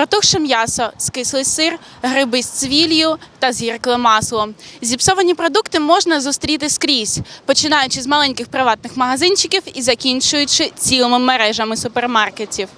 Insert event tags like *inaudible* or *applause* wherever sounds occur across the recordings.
Протухше м'ясо, скислий сир, гриби з цвіллю та згіркле масло. Зіпсовані продукти можна зустріти скрізь, починаючи з маленьких приватних магазинчиків і закінчуючи цілими мережами супермаркетів.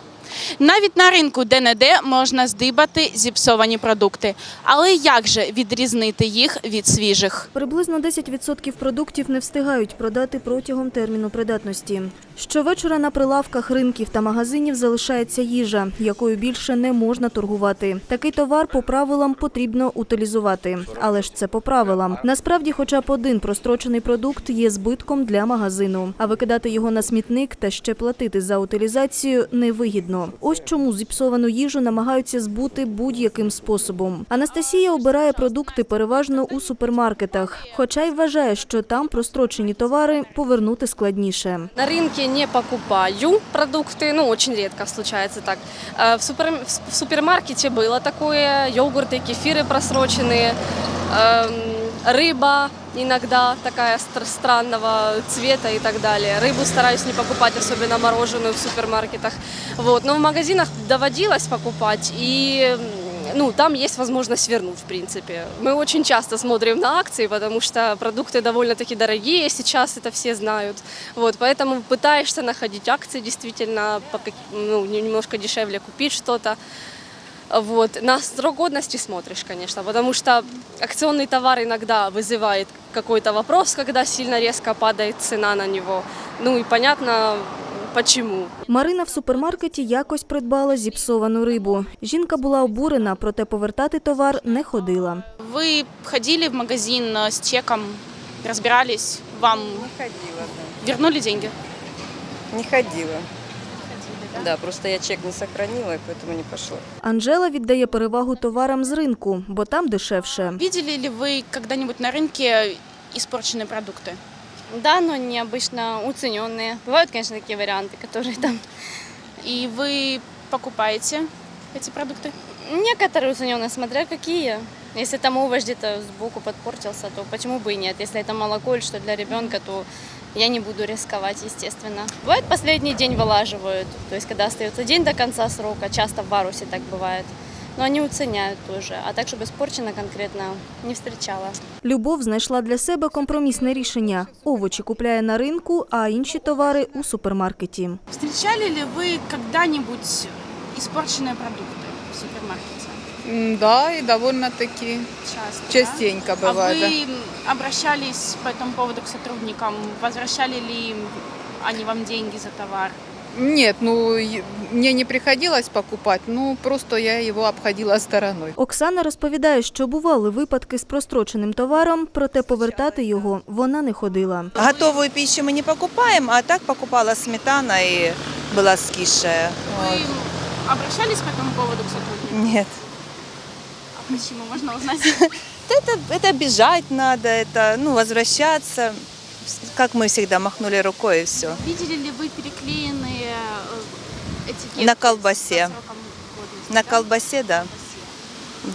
Навіть на ринку де-не-де можна здибати зіпсовані продукти. Але як же відрізнити їх від свіжих? Приблизно 10% продуктів не встигають продати протягом терміну придатності. Щовечора на прилавках ринків та магазинів залишається їжа, якою більше не можна торгувати. Такий товар по правилам потрібно утилізувати. Але ж це по правилам. Насправді, хоча б один прострочений продукт є збитком для магазину, а викидати його на смітник та ще платити за утилізацію невигідно. Ось чому зіпсовану їжу намагаються збути будь-яким способом. Анастасія обирає продукти переважно у супермаркетах, хоча й вважає, що там прострочені товари повернути складніше. На рынке не покупаю продукты, ну, очень редко случается так. Э, В, супер, в супермаркете было такое, йогурты, кефиры просроченные, эм, Рыба иногда такая стр- странного цвета и так далее. Рыбу стараюсь не покупать, особенно мороженую в супермаркетах. Вот. Но в магазинах доводилось покупать, и ну, там есть возможность вернуть, в принципе. Мы очень часто смотрим на акции, потому что продукты довольно-таки дорогие, сейчас это все знают. Вот, поэтому пытаешься находить акции действительно, ну, немножко дешевле купить что-то. Вот. На срок годности смотришь, конечно, потому что акционный товар иногда вызывает какой-то вопрос, когда сильно резко падает цена на него. Ну и понятно, почему. Марина в супермаркеті якось придбала зіпсовану рибу. Жінка була обурена, проте повертати товар не ходила. Ви ходили в магазин э, с чеком, разбирались, вам Не ходила, да. вернули деньги? Не ходила. Да, просто я чек не сохранила, и поэтому не пошла. Анжела віддає перевагу товарам з ринку, бо там дешевше. Видели ли вы когда-нибудь на рынке испорченные продукты? Да, но необычно уцененные. Бывают, конечно, такие варианты, которые там И вы покупаете эти продукты? Некоторые уцененные, смотря какие. Если там овощ где-то сбоку подпортился, то почему бы и нет? Если это молоко или что для ребенка, то я не буду рисковать, естественно. Бывает, последний день вылаживают, то есть когда остается день до конца срока, часто в Варусе так бывает. Но они уценяют тоже. А так, чтобы испорчено конкретно, не встречала. Любов знайшла для себе компромісне рішення. Овочі купляє на ринку, а інші товари у супермаркеті. Встречали ли вы когда-нибудь испорченные продукты в супермаркете? М, Да, и довольно-таки Часто. да? частенько А бывает. да. вы обращались по этому поводу к сотрудникам? Возвращали ли они вам деньги за товар? Нет, ну и- мне не приходилось покупать, ну просто я его обходила стороной. Оксана розповідає, що бували випадки з простроченим товаром, проте повертати його вона не ходила. Готовую пищу мы не покупаем, а так покупала сметана и была скисшая. Вы обращались по этому поводу к сотрудникам? Нет. А почему? Можно узнать? Это, это *laughs* бежать надо, это ну, возвращаться. Как мы всегда махнули рукой и все. Видели ли вы переклеенные э, этикетки? На колбасе. со сроком годности, На да? колбасе, да.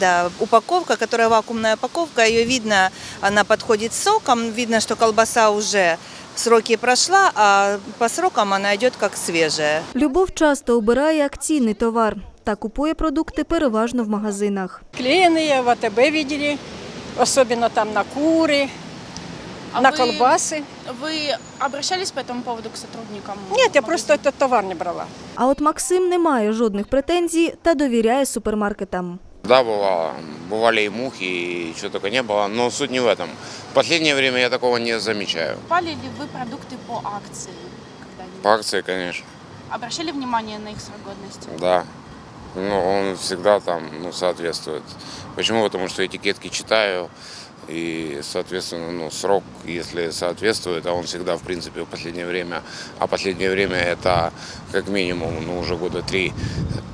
Да, упаковка, которая вакуумная упаковка, ее видно, она подходит с соком, видно, что колбаса уже сроки прошла, а по срокам она идет как свежая. Любов часто обирає акційний товар та купує продукти переважно в магазинах. Клеенные в АТБ видели, особенно там на куры, А на вы- колбасы. Вы обращались по этому поводу к сотрудникам? Нет, я магазина? просто этот товар не брала. А от Максим не має жодних претензій та довіряє супермаркетам. Да, бывало. Бывали и мухи, и чего только не было. Но суть не в этом. В последнее время я такого не замечаю. Покупали ли вы продукты по акции когда-нибудь? По акции, конечно, Обращали внимание на их срок годности? да. Но он всегда там ну, соответствует. Почему? Потому что этикетки читаю, и, соответственно, ну, срок, если соответствует, а он всегда, в принципе, в последнее время, а последнее время это как минимум, ну, уже года три,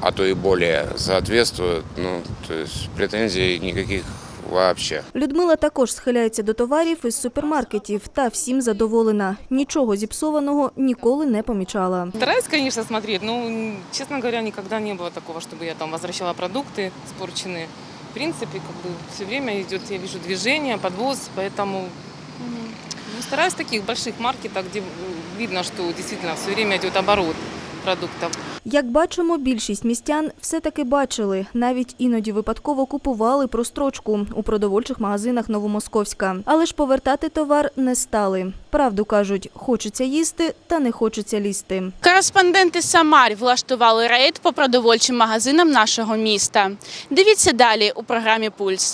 а то и более соответствует, ну, то есть претензий никаких вообще. Людмила також схиляється до товарів із супермаркетів та всім задоволена. Нічого зіпсованого ніколи не помічала. Стараюсь, конечно, смотреть, но, м, честно говоря, никогда не было такого, чтобы я там возвращала продукты испорченные. В принципе, как бы все время идет, я вижу движение, подвоз, поэтому ну, стараюсь в таких больших маркетах, где м, видно, что действительно все время идет оборот продуктов. Як бачимо, більшість містян все-таки бачили, навіть іноді випадково купували прострочку у продовольчих магазинах Новомосковська. Але ж повертати товар не стали. Правду кажуть, хочеться їсти та не хочеться лізти. Кореспонденти Самарь влаштували рейд по продовольчим магазинам нашого міста. Дивіться далі у програмі Пульс.